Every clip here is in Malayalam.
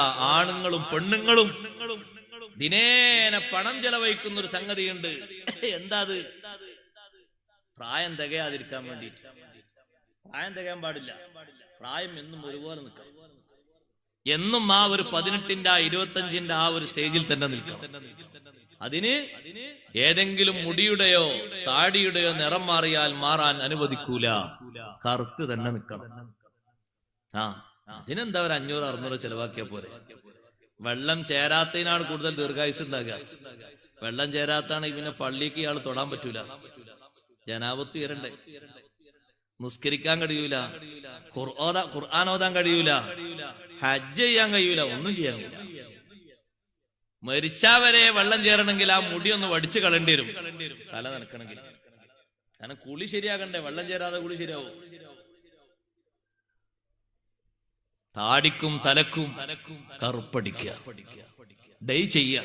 ആണുങ്ങളും പെണ്ണുങ്ങളും ദിനേന പണം ചെലവഴിക്കുന്ന ഒരു സംഗതിയുണ്ട്. എന്താ അത്? പ്രായം തികയാതിരിക്കാൻ വേണ്ടിയിട്ട്. പ്രായം തികയാൻ പാടില്ല. പ്രായം എന്നും ഒരുപോലെ നിൽക്കാം എന്നും ആ ഒരു പതിനെട്ടിന്റെ ആ ഇരുപത്തഞ്ചിന്റെ ആ ഒരു സ്റ്റേജിൽ തന്നെ നിൽക്കാം അതിന് ഏതെങ്കിലും മുടിയുടെയോ താടിയുടെയോ നിറം മാറിയാൽ മാറാൻ അനുവദിക്കൂല. കറുത്ത് തന്നെ നിൽക്കണം. ആ. അതിനെന്താ ഒരു അഞ്ഞൂറ് അറുന്നൂറ് ചെലവാക്കിയ പോരെ? വെള്ളം ചേരാത്തതിനാണ് കൂടുതൽ ദീർഘായുസ് ഉണ്ടാകുക. വെള്ളം ചേരാത്താണെങ്കിൽ പിന്നെ പള്ളിക്ക് ഇയാൾ തൊടാൻ പറ്റൂല. ജനാപത്ത് ഉയരണ്ടേ? നിസ്കരിക്കാൻ കഴിയൂല. ഖുർആൻ ഓതാൻ കഴിയൂല. ഹജ്ജ് ചെയ്യാൻ കഴിയൂല. ഒന്നും ചെയ്യാൻ കഴിയൂല. മരിച്ചാവരെ വെള്ളം ചേരണമെങ്കിൽ ആ മുടി ഒന്ന് വടിച്ചു കളണ്ടി വരും. തല നനക്കണമെങ്കിൽ. കാരണം കുളി ശരിയാകണ്ടേ? വെള്ളം ചേരാതെ കുളി ശരിയാവും? താടിക്കും തലക്കും കറുപ്പടിക്കുക. ഡൈ ചെയ്യ.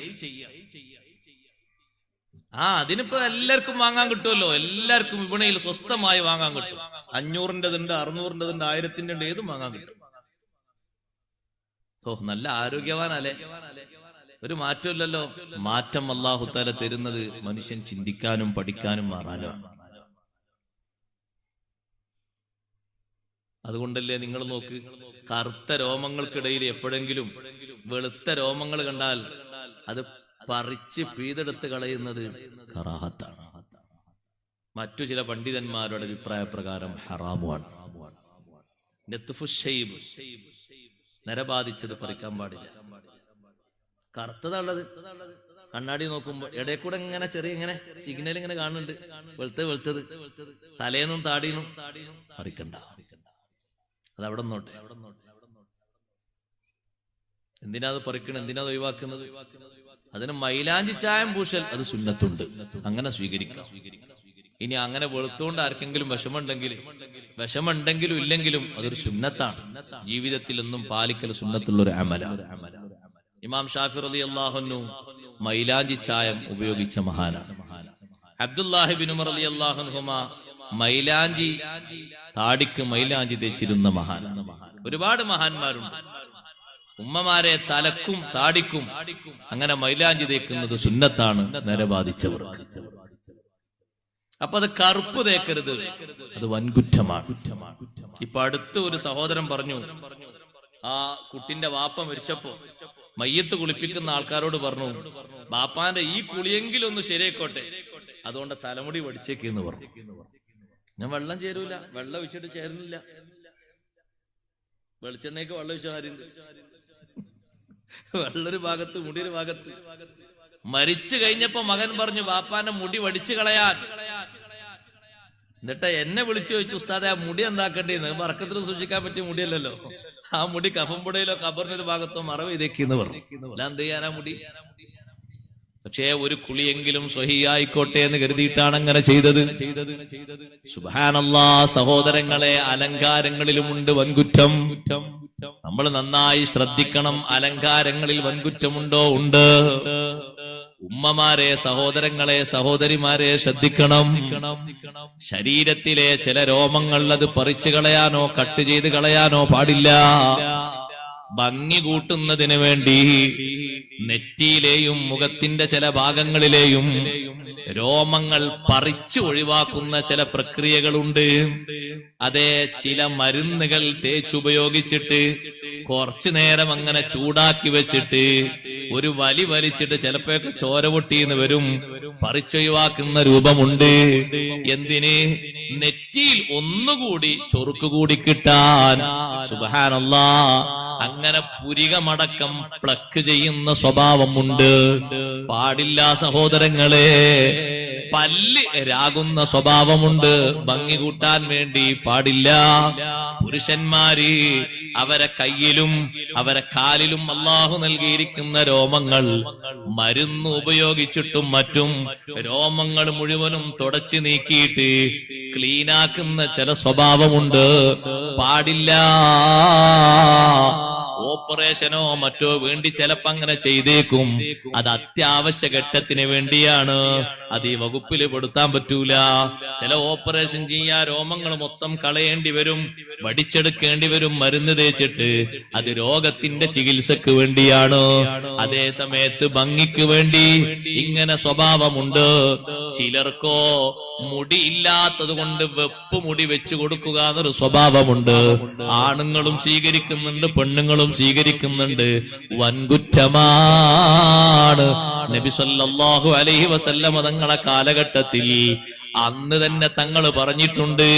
ആ അതിനിപ്പോ എല്ലാവർക്കും വാങ്ങാൻ കിട്ടുമല്ലോ. എല്ലാവർക്കും വിപണിയിൽ സ്വസ്ഥമായി വാങ്ങാൻ കിട്ടും. അഞ്ഞൂറിന്റെതുണ്ട് അറുന്നൂറിന്റെതുണ്ട് ആയിരത്തിന്റെ ഉണ്ട് ഏതും വാങ്ങാൻ കിട്ടും. ഓ നല്ല ആരോഗ്യവാനല്ലേ ഒരു മാറ്റമില്ലല്ലോ. മാറ്റം അള്ളാഹുത്താല തരുന്നത് മനുഷ്യൻ ചിന്തിക്കാനും പഠിക്കാനും മാറാനുമാണ് അതുകൊണ്ടല്ലേ നിങ്ങൾ നോക്ക്. കറുത്ത രോമങ്ങൾക്കിടയിൽ എപ്പോഴെങ്കിലും വെളുത്ത രോമങ്ങൾ കണ്ടാൽ അത് പറിച്ച് പീതെടുത്ത് കളയുന്നത് കറാഹത്താണ്. മറ്റു ചില പണ്ഡിതന്മാരുടെ അഭിപ്രായ പ്രകാരം നെത്തുഫു നരബാധിച്ചത് പറിക്കാൻ പാടില്ല. കറുത്തതുള്ളത് കണ്ണാടി നോക്കുമ്പോ ഇടയിൽ കൂടെ ഇങ്ങനെ ചെറിയ ഇങ്ങനെ സിഗ്നൽ ഇങ്ങനെ കാണുന്നുണ്ട്. വെളുത്തത് വെളുത്തത്. തലേന്നും താടിന്നും പറിക്കണ്ട. അത് അവിടെ നോട്ടെ എന്തിനാ അത് പറിക്കണം? എന്തിനാ ഒഴിവാക്കുന്നത്? അതിന് മൈലാഞ്ചി ചായം പൂശൽ അത് സുന്നത്തുണ്ട്. അങ്ങനെ സ്വീകരിക്കാം. ഇനി അങ്ങനെ വെളുത്തുകൊണ്ട് ആർക്കെങ്കിലും വിഷമുണ്ടെങ്കിൽ വിഷമുണ്ടെങ്കിലും ഇല്ലെങ്കിലും അതൊരു സുന്നത്താണ്. ജീവിതത്തിൽ ഒന്നും പാലിക്കൽ സുന്നത്തുള്ള ഒരു അമല ഇമാം ഷാഫി റലി അള്ളാഹുനു മൈലാഞ്ചി ചായം ഉപയോഗിച്ച മഹാനാണ്. അബ്ദുല്ലാഹിബിൻ ഉമർ അലി അള്ളാഹുഹുമ മൈലാഞ്ചി താടിക്ക് മൈലാഞ്ചി തേച്ചിരുന്ന മഹാൻ. ഒരുപാട് മഹാന്മാരുണ്ട്. ഉമ്മമാരെ തലക്കും താടിക്കും അങ്ങനെ മൈലാഞ്ചി തേക്കുന്നത് സുന്നത്താണ് നരബാധിച്ചവർ അപ്പൊ അത് കറുപ്പ് തേക്കരുത്. അത് വൻകുറ്റമാണ്. ഇപ്പൊ അടുത്ത് ഒരു സഹോദരൻ പറഞ്ഞു ആ കുട്ടിന്റെ വാപ്പ മരിച്ചപ്പോ മയ്യത്ത് കുളിപ്പിക്കുന്ന ആൾക്കാരോട് പറഞ്ഞു ബാപ്പാന്റെ ഈ കുളിയെങ്കിലും ഒന്ന് ശരിയായിക്കോട്ടെ. അതുകൊണ്ട് തലമുടി വടിച്ചേക്കെന്ന് പറഞ്ഞു. ഞാൻ വെള്ളം ചേരൂല. വെള്ളം ഒഴിച്ചിട്ട് ചേരുന്നില്ല വെളിച്ചെണ്ണയ്ക്ക് വെള്ളം ഒഴിച്ചു വെള്ളൊരു ഭാഗത്ത് മുടിയൊരു ഭാഗത്ത്. മരിച്ചു കഴിഞ്ഞപ്പോ മകൻ പറഞ്ഞു ബാപ്പാന്റെ മുടി വടിച്ചു കളയാൻ. എന്നിട്ട് എന്നെ വിളിച്ചു ചോദിച്ചു ഉസ്താദെ ആ മുടി എന്താക്കേണ്ടിന്ന് വർക്കത്തിൽ സൂക്ഷിക്കാൻ പറ്റിയ മുടിയല്ലല്ലോ. ആ മുടി കഫമ്പുടയിലോ കബറിനൊരു ഭാഗത്തോ മറവ് ഇതേക്കെന്ന് പറഞ്ഞു. ഞാൻ എന്ത് ചെയ്യാനാ മുടി? പക്ഷേ ഒരു കുളിയെങ്കിലും സ്വഹിയായിക്കോട്ടെ എന്ന് കരുതിയിട്ടാണ് അങ്ങനെ ചെയ്തത്. സുബാനല്ലാ സഹോദരങ്ങളെ അലങ്കാരങ്ങളിലുമുണ്ട് വൻകുറ്റം. നമ്മൾ നന്നായി ശ്രദ്ധിക്കണം അലങ്കാരങ്ങളിൽ വൻകുറ്റമുണ്ടോ? ഉണ്ട്. ഉമ്മമാരെ സഹോദരങ്ങളെ സഹോദരിമാരെ ശ്രദ്ധിക്കണം. ശരീരത്തിലെ ചില രോമങ്ങൾ അത് പറിച്ചു കളയാനോ കട്ട് ചെയ്ത് കളയാനോ പാടില്ല. ഭംഗി കൂട്ടുന്നതിന് വേണ്ടി നെറ്റിയിലെയും മുഖത്തിന്റെ ചില ഭാഗങ്ങളിലെയും രോമങ്ങൾ പറിച്ചു ഒഴിവാക്കുന്ന ചില പ്രക്രിയകളുണ്ട്. അതെ ചില മരുന്നുകൾ തേച്ചുപയോഗിച്ചിട്ട് കുറച്ചു നേരം അങ്ങനെ ചൂടാക്കി വെച്ചിട്ട് ഒരു വലി വലിച്ചിട്ട് ചിലപ്പോഴൊക്കെ ചോര പൊട്ടിയെന്ന് വരും. പറിച്ചൊഴിവാക്കുന്ന രൂപമുണ്ട്. എന്തിന്? നെറ്റിയിൽ ഒന്നുകൂടി ചൊറുക്ക് കൂടി കിട്ടാൻ. സുബാനല്ല അങ്ങനെ പുരികമടക്കം പ്ലക്ക് ചെയ്യുന്ന സ്വഭാവമുണ്ട്. പാടില്ല സഹോദരങ്ങളെ. പല്ല് രാകുന്ന സ്വഭാവമുണ്ട്. ഭംഗി കൂട്ടാൻ വേണ്ടി പാടില്ല. പുരുഷന്മാര് അവരെ കയ്യിലും അവരെ കാലിലും അള്ളാഹു നൽകിയിരിക്കുന്ന രോമങ്ങൾ മരുന്ന് ഉപയോഗിച്ചിട്ടും മറ്റും രോമങ്ങൾ മുഴുവനും തുടച്ചു നീക്കിയിട്ട് ക്ലീനാക്കുന്ന ചില സ്വഭാവമുണ്ട്. പാടില്ല. ഓപ്പറേഷനോ മറ്റോ വേണ്ടി ചിലപ്പോ അങ്ങനെ ചെയ്തേക്കും. അത് അത്യാവശ്യ ഘട്ടത്തിന് വേണ്ടിയാണ്. അത് ഈ വകുപ്പിൽ പെടുത്താൻ പറ്റൂല. ചില ഓപ്പറേഷൻ ചെയ്യാ രോമങ്ങൾ മൊത്തം കളയേണ്ടി വരും. വടിച്ചെടുക്കേണ്ടി വരും മരുന്ന് തേച്ചിട്ട്. അത് രോഗത്തിന്റെ ചികിത്സക്ക് വേണ്ടിയാണ്. അതേ സമയത്ത് ഭംഗിക്ക് വേണ്ടി ഇങ്ങനെ സ്വഭാവമുണ്ട്. ചിലർക്കോ മുടി ഇല്ലാത്തത് കൊണ്ട് വെപ്പ് മുടി വെച്ചു കൊടുക്കുക എന്നൊരു സ്വഭാവമുണ്ട്. ആണുങ്ങളും സ്വീകരിക്കുന്നുണ്ട് പെണ്ണുങ്ങളും സ്വീകരിക്കുന്നുണ്ട്. വൻകുറ്റമാണ്. നബി സല്ലല്ലാഹു അലൈഹി വസല്ലമ കാലഘട്ടത്തിൽ അന്ന് തന്നെ തങ്ങൾ പറഞ്ഞിട്ടുണ്ട്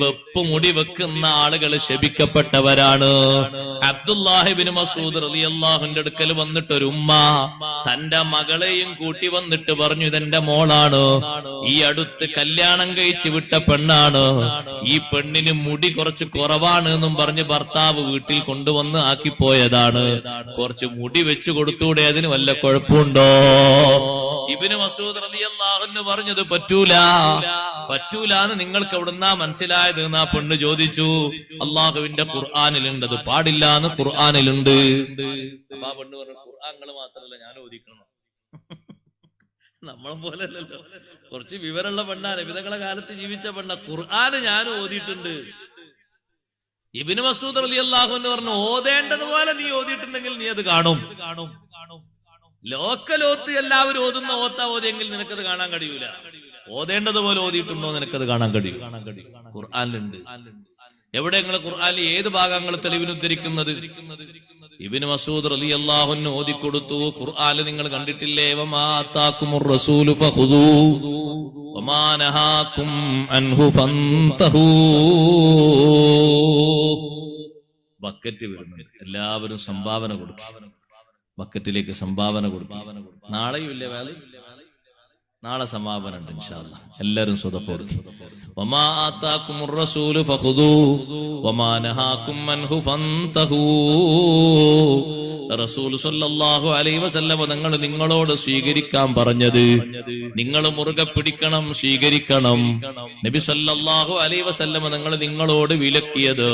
വെപ്പ് മുടി വെക്കുന്ന ആളുകൾ ശപിക്കപ്പെട്ടവരാണ്. അബ്ദുല്ലാഹിബിന് മസൂദ് റളിയല്ലാഹുവിന്റെ അടുക്കൽ വന്നിട്ട് ഒരു ഉമ്മ തന്റെ മകളെയും കൂട്ടി വന്നിട്ട് പറഞ്ഞു ഇതെന്റെ മോളാണ്. ഈ അടുത്ത് കല്യാണം കഴിച്ച് വിട്ട പെണ്ണാണ്. ഈ പെണ്ണിന് മുടി കുറച്ച് കുറവാണ് എന്നും പറഞ്ഞ് ഭർത്താവ് വീട്ടിൽ കൊണ്ടുവന്ന് ആക്കിപ്പോയതാണ്. കുറച്ച് മുടി വെച്ചു കൊടുത്തൂടെ അതിന് വല്ല കുഴപ്പമുണ്ടോ? ഇബിന് മസൂദ് റളിയല്ലാഹുവിന് പറഞ്ഞത് പറ്റൂല. പറ്റൂല എന്ന് നിങ്ങൾക്ക് എവിടുന്നാ മനസ്സിലായത് എന്ന് ആ പെണ്ണ് ചോദിച്ചു. അള്ളാഹുവിന്റെ ഖുർആാനിലുണ്ട്. അത് പാടില്ല എന്ന് ഖുർആാനിലുണ്ട് ആ പെണ്ണ് പറഞ്ഞു ഖുർആാനുകൾ മാത്രമല്ല ഞാൻ ഓദിക്കണം നമ്മളെ പോലല്ലോ കുറച്ച് വിവരമുള്ള പെണ്ണാണ്. വിധങ്ങളെ കാലത്ത് ജീവിച്ച പെണ്ണ. ഖുർആാന് ഞാൻ ഓതിയിട്ടുണ്ട്. ഇബിന് മസൂദ് അലി അള്ളാഹു എന്ന് പറഞ്ഞു ഓതേണ്ടതുപോലെ നീ ഓതിയിട്ടുണ്ടെങ്കിൽ നീ അത് കാണും കാണും കാണും. ലോക്കലോത്ത് എല്ലാവരും ഓതുന്ന ഓത്ത ഓതിയെങ്കിൽ നിനക്കത് കാണാൻ കഴിയൂല. ഓതേണ്ടതുപോലെ ഓതിയിട്ടുണ്ടോ നിനക്കത് കാണാൻ കഴിയും. ഖുർആാനുണ്ട് എവിടെ നിങ്ങൾ ഖുർആാനിൽ ഏത് ഭാഗങ്ങൾ തെളിവിന് ഉദ്ധരിക്കുന്നത്? ഇബിന് മസൂദ് റലി അള്ളാഹുന് ഓതിക്കൊടുത്തു. ഖുർആാൽ നിങ്ങൾ കണ്ടിട്ടില്ലേ? ബക്കറ്റ് വരുന്നുണ്ട്. എല്ലാവരും സംഭാവന കൊടുക്കും. ബക്കറ്റിലേക്ക് സംഭാവന കൊടുക്കും. നാളെയും ഇല്ലേ നാളെ സമാപന ഉണ്ട് ഇൻഷാല്ല എല്ലാവരും സ്വതപ്പ് കൊടുക്കും റസൂൽ സല്ലല്ലാഹു അലൈഹി വസല്ലമ നിങ്ങൾ നിങ്ങളോട് സ്വീകരിക്കാൻ പറഞ്ഞത് നിങ്ങൾ മുറുകെ പിടിക്കണം സ്വീകരിക്കണം. നബി സല്ലല്ലാഹു അലൈഹി വസല്ലമ നിങ്ങൾ നിങ്ങളോട് വിലക്കിയത്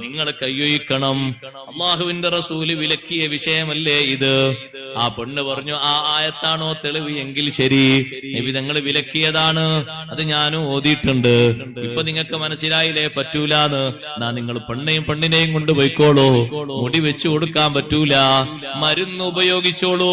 നിങ്ങൾ കയ്യൊഴിക്കണം അള്ളാഹുവിന്റെ റസൂൽ വിലക്കിയ വിഷയമല്ലേ ഇത്? ആ പെണ്ണ് പറഞ്ഞു ആ ആയത്താണോ തെളിവ് എങ്കിൽ ശരി. നബി തങ്ങൾ വിലക്കിയതാണ്. അത് ഞാനും ഓതിയിട്ടുണ്ട്. ഇപ്പൊ നിങ്ങൾക്ക് മനസ്സിലായില്ലേ? പറ്റൂലാന്ന്. ഞാൻ നിങ്ങൾ പെണ്ണെയും പെണ്ണിനെയും കൊണ്ട് പോയിക്കോളൂ. മുടി വെച്ചു കൊടുക്കാൻ പറ്റൂല. മരുന്ന് ഉപയോഗിച്ചോളൂ.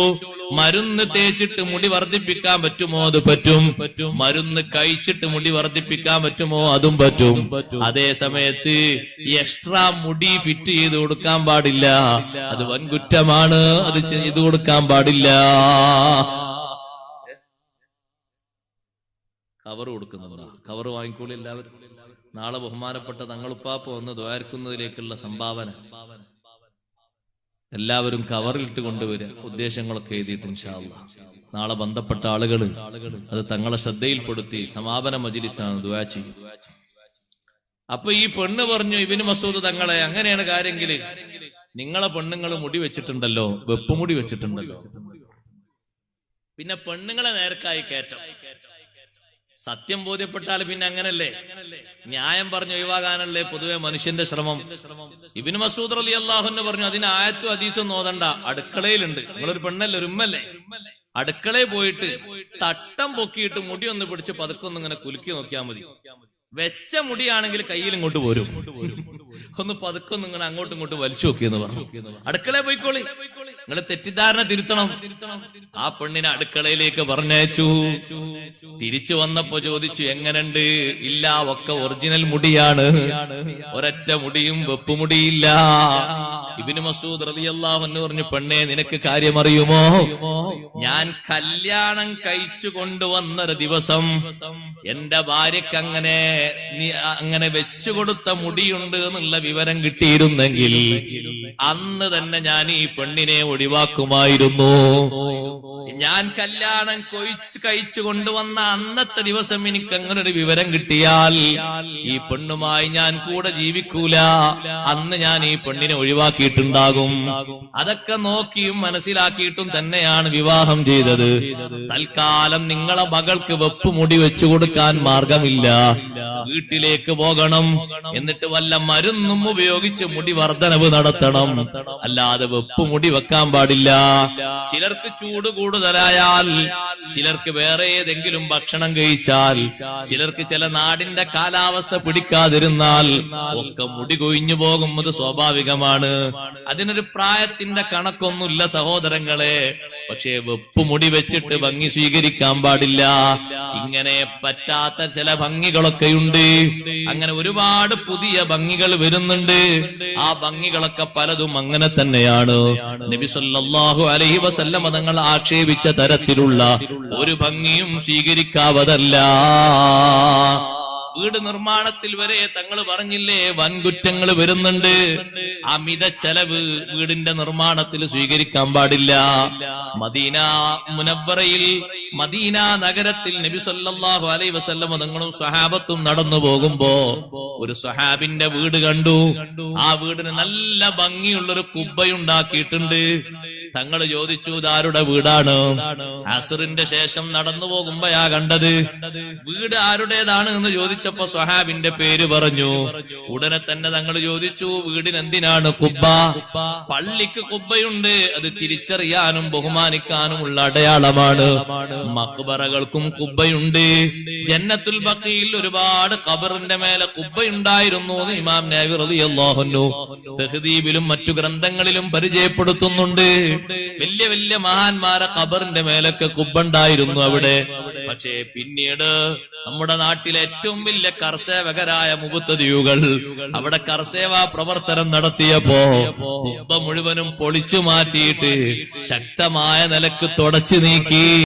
മരുന്ന് തേച്ചിട്ട് മുടി വർദ്ധിപ്പിക്കാൻ പറ്റുമോ? അത് പറ്റും. മരുന്ന് കഴിച്ചിട്ട് മുടി വർദ്ധിപ്പിക്കാൻ പറ്റുമോ? അതും പറ്റും. അതേ സമയത്ത് എക്സ്ട്രാ മുടി ഫിറ്റ് ചെയ്ത് കൊടുക്കാൻ പാടില്ല. അത് വൻകുറ്റമാണ്. അത് ചെയ്തു കൊടുക്കാൻ പാടില്ല. കവർ കൊടുക്കുന്നുണ്ടോ? കവർ വാങ്ങിക്കോളി എല്ലാവരും. നാളെ ബഹുമാനപ്പെട്ട തങ്ങളുപ്പാപ്പ വന്ന് ദ്വാരക്കുന്നതിലേക്കുള്ള സംഭാവന. എല്ലാവരും കവറിലിട്ട് കൊണ്ടുവരിക. ഉദ്ദേശങ്ങളൊക്കെ എഴുതിയിട്ട് ഇൻഷാല്ല നാളെ ബന്ധപ്പെട്ട ആളുകൾ അത് തങ്ങളെ ശ്രദ്ധയിൽപ്പെടുത്തി സമാപന മജിലിസാണ് ദുവാച്ചി അപ്പൊ ഈ പെണ്ണ് പറഞ്ഞു ഇബിന് മസൂദ് തങ്ങളെ അങ്ങനെയാണ് കാര്യമെങ്കിൽ നിങ്ങളെ പെണ്ണുങ്ങൾ മുടി വെച്ചിട്ടുണ്ടല്ലോ വെപ്പുമുടി വെച്ചിട്ടുണ്ടല്ലോ. പിന്നെ പെണ്ണുങ്ങളെ നേർക്കായി കയറ്റം. സത്യം ബോധ്യപ്പെട്ടാൽ പിന്നെ അങ്ങനല്ലേ? ന്യായം പറഞ്ഞു ഒഴിവാകാനല്ലേ പൊതുവെ മനുഷ്യന്റെ ശ്രമം? ഇബിന് മസൂദ് അലി അള്ളാഹുന്ന് പറഞ്ഞു അതിന് ആയത്തും അതീത്തും നോതണ്ട. അടുക്കളയിലുണ്ട്. നിങ്ങളൊരു പെണ്ണല്ലേ? ഒരു ഉമ്മല്ലേ? അടുക്കളയിൽ പോയിട്ട് തട്ടം പൊക്കിയിട്ട് മുടി ഒന്ന് പിടിച്ച് പതുക്കൊന്ന് ഇങ്ങനെ കുലുക്കി നോക്കിയാൽ മതി. വെച്ച മുടിയാണെങ്കിൽ കയ്യിൽ ഇങ്ങോട്ട് പോരും ഒന്ന് പതുക്കൊന്ന് ഇങ്ങനെ അങ്ങോട്ടും ഇങ്ങോട്ടും വലിച്ചു നോക്കിയെന്ന് പറഞ്ഞു. അടുക്കളയിൽ പോയിക്കോളി. നിങ്ങൾ തെറ്റിദ്ധാരണ തിരുത്തണം. ആ പെണ്ണിനെ അടുക്കളയിലേക്ക് പറഞ്ഞയച്ചു. തിരിച്ചു വന്നപ്പോ ചോദിച്ചു എങ്ങനുണ്ട്? ഇല്ല ഒക്കെ ഒറിജിനൽ മുടിയാണ്. ഒരൊറ്റ മുടിയും വെപ്പുമുടിയില്ല ഇബിന് മസൂദ് അൻഹു പറഞ്ഞു പെണ്ണെ നിനക്ക് കാര്യമറിയുമോ? ഞാൻ കല്യാണം കഴിച്ചു കൊണ്ടുവന്നൊരു ദിവസം എന്റെ ഭാര്യക്ക് അങ്ങനെ അങ്ങനെ വെച്ചു കൊടുത്ത മുടിയുണ്ട് എന്നുള്ള വിവരം കിട്ടിയിരുന്നെങ്കിൽ അന്ന് തന്നെ ഞാൻ ഈ പെണ്ണിനെ ഒഴിവാക്കുമായിരുന്നു. ഞാൻ കല്യാണം കൊയിച്ച് കഴിച്ചു കൊണ്ടുവന്ന അന്നത്തെ ദിവസം എനിക്ക് അങ്ങനെ ഒരു വിവരം കിട്ടിയാൽ ഈ പെണ്ണുമായി ഞാൻ കൂടെ ജീവിക്കൂല. അന്ന് ഞാൻ ഈ പെണ്ണിനെ ഒഴിവാക്കിയിട്ടുണ്ടാകും. അതൊക്കെ നോക്കിയും മനസ്സിലാക്കിയിട്ടും തന്നെയാണ് വിവാഹം ചെയ്തത്. തൽക്കാലം നിങ്ങളെ മകൾക്ക് വെപ്പ് മുടി വെച്ചു കൊടുക്കാൻ മാർഗമില്ല. വീട്ടിലേക്ക് പോകണം. എന്നിട്ട് വല്ല മരുന്നും ഉപയോഗിച്ച് മുടി വർധനവ് നടത്തണം. അല്ലാതെ വെപ്പ് മുടി വെക്കാൻ പാടില്ല. ചിലർക്ക് ചൂട് കൂടുതലായാൽ ചിലർക്ക് വേറെ ഏതെങ്കിലും ഭക്ഷണം കഴിച്ചാൽ ചിലർക്ക് ചില നാടിന്റെ കാലാവസ്ഥ പിടിക്കാതിരുന്നാൽ ഒക്കെ മുടി കൊഴിഞ്ഞു പോകുന്നത് സ്വാഭാവികമാണ്. അതിനൊരു പ്രായത്തിന്റെ കണക്കൊന്നുമില്ല സഹോദരങ്ങളെ. പക്ഷേ വെപ്പ് മുടി വെച്ചിട്ട് ഭംഗി സ്വീകരിക്കാൻ പാടില്ല. ഇങ്ങനെ പറ്റാത്ത ചില ഭംഗികളൊക്കെയുണ്ട്. അങ്ങനെ ഒരുപാട് പുതിയ ഭംഗികൾ വരുന്നുണ്ട്. ആ ഭംഗികളൊക്കെ പലതും അങ്ങനെ തന്നെയാണ്. നബി സല്ലല്ലാഹു അലൈഹി വസല്ലമ തങ്ങൾ ആക്ഷേപിച്ച തരത്തിലുള്ള ഒരു ഭംഗിയും സ്വീകരിക്കാവതല്ല. വീട് നിർമ്മാണത്തിൽ വരെ തങ്ങൾ പറഞ്ഞില്ലേ വൻകുറ്റങ്ങൾ വരുന്നുണ്ട്. അമിത ചെലവ് വീടിന്റെ നിർമ്മാണത്തിൽ സ്വീകരിക്കാൻ പാടില്ല. മദീന മുനവറയിൽ മദീന നഗരത്തിൽ നബി സല്ലാഹു അലൈ വസല്ലം തങ്ങളും സ്വഹാബത്തും നടന്നു പോകുമ്പോ ഒരു സ്വഹാബിന്റെ വീട് കണ്ടു. ആ വീടിന് നല്ല ഭംഗിയുള്ളൊരു കുബ്ബയുണ്ടാക്കിയിട്ടുണ്ട്. തങ്ങൾ ചോദിച്ചു ഇതാരുടെ വീടാണ്? അസുറിന്റെ ശേഷം നടന്നു പോകുമ്പോയാ കണ്ടത്. വീട് ആരുടേതാണ് എന്ന് ചോദിച്ചപ്പോ സ്വഹാബിന്റെ പേര് പറഞ്ഞു. ഉടനെ തന്നെ തങ്ങൾ ചോദിച്ചു വീടിന് എന്തിനാണ് കുബ്ബ? പള്ളിക്ക് കുബ്ബയുണ്ട്. അത് തിരിച്ചറിയാനും ബഹുമാനിക്കാനും ഉള്ള അടയാളമാണ്. മക്ബറകൾക്കും കുബ്ബയുണ്ട്. ജന്നത്തുൽ ബക്കിയിൽ ഒരുപാട് ഖബറിന്റെ മേലെ കുബ്ബയുണ്ടായിരുന്നു ഇമാം നബി റളിയല്ലാഹു അൻഹു തഹ്ദീബിലും മറ്റു ഗ്രന്ഥങ്ങളിലും പരിചയപ്പെടുത്തുന്നുണ്ട്. വലിയ വലിയ മഹാന്മാരെ ഖബറിന്റെ മേലൊക്കെ കുബ്ബുണ്ടായിരുന്നു അവിടെ. പക്ഷേ പിന്നീട് നമ്മുടെ നാട്ടിലെ ഏറ്റവും വലിയ കർസേവകരായ മുഖത്തതിയുകൾ അവിടെ കർസേവാ പ്രവർത്തനം നടത്തിയപ്പോ കുബ്ബ മുഴുവനും പൊളിച്ചു മാറ്റിയിട്ട് ശക്തമായ നിലയ്ക്ക് തുടച്ചു നീക്കി.